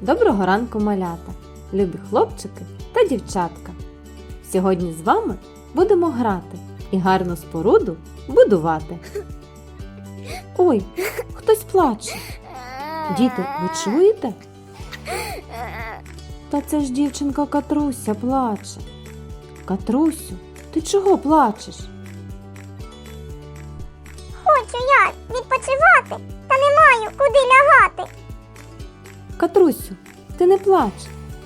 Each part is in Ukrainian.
Доброго ранку, малята, любі хлопчики та дівчатка. Сьогодні з вами будемо грати і гарну споруду будувати. Ой, хтось плаче. Діти, ви чуєте? Та це ж дівчинка Катруся плаче. Катрусю, ти чого плачеш? Хочу я відпочивати, та Катрусю, ти не плач.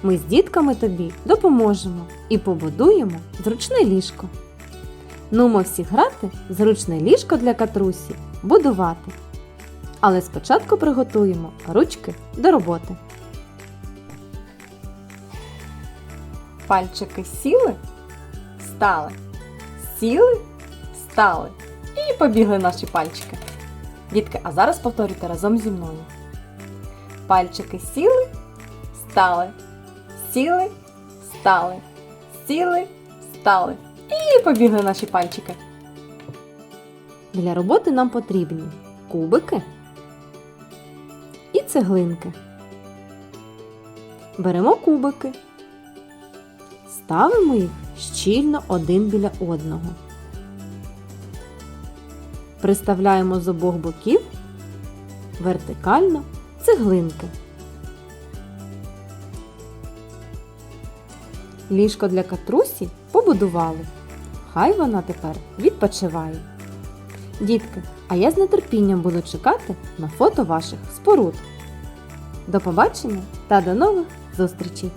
Ми з дітками тобі допоможемо і побудуємо зручне ліжко. Нумо всі грати зручне ліжко для катрусі будувати. Але спочатку приготуємо ручки до роботи. Пальчики сіли, стали, сіли, стали. І побігли наші пальчики. Дітки, а зараз повторюйте разом зі мною. Пальчики сіли, стали, сіли, стали, сіли, стали. І побігли наші пальчики. Для роботи нам потрібні кубики і цеглинки. Беремо кубики, ставимо їх щільно один біля одного. Приставляємо з обох боків вертикально цеглинки. Ліжко для катрусі побудували. Хай вона тепер відпочиває. Дітки, а я з нетерпінням буду чекати на фото ваших споруд. До побачення та до нових зустрічей!